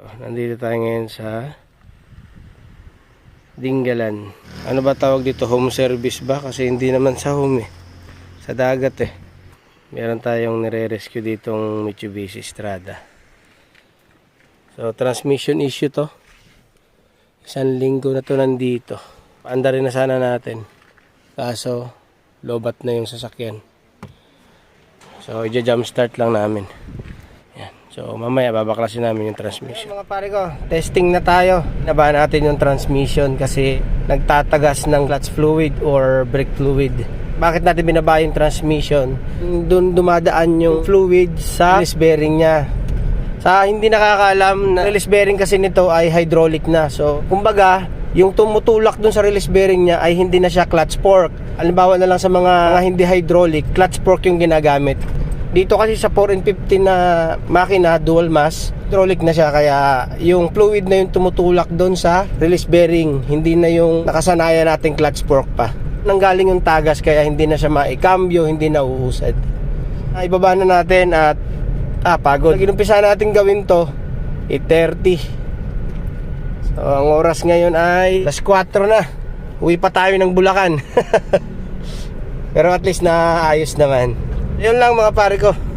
So, nandito tayo ngayon sa Dinggalan. Ano ba tawag dito? Home service ba? Kasi hindi naman sa home eh. Sa dagat eh. Meron tayong nire-rescue ditong Mitsubishi Strada. So, transmission issue to. Isang linggo na to nandito. Paanda rin na sana natin. Kaso, lobat na yung sasakyan. So, i-jump start lang namin. So, mamaya babaklasin namin yung transmission. mga pare ko, testing na tayo. Nabahan natin yung transmission kasi nagtatagas ng clutch fluid or brake fluid. Bakit natin binaba yung transmission? Doon dumadaan yung fluid sa release bearing niya. Sa hindi nakakaalam, na release bearing kasi nito ay hydraulic na. So, kumbaga, yung tumutulak dun sa release bearing niya ay hindi na siya clutch fork. Halimbawa na lang sa mga, mga hindi hydraulic, clutch fork yung ginagamit. Dito kasi sa 4 and 15 na makina, dual mass, hydraulic na siya kaya yung fluid na yung tumutulak doon sa release bearing, hindi na yung nakasanayan nating clutch fork pa. Nanggaling yung tagas kaya hindi na siya maikambyo, hindi na uusad. Ah, ibaba na natin at ah, pagod. Ginumpisa natin gawin to, 8.30. So, ang oras ngayon ay alas 4 na. Uwi pa tayo ng Bulacan. Pero at least naayos naman. Yun lang mga pare ko.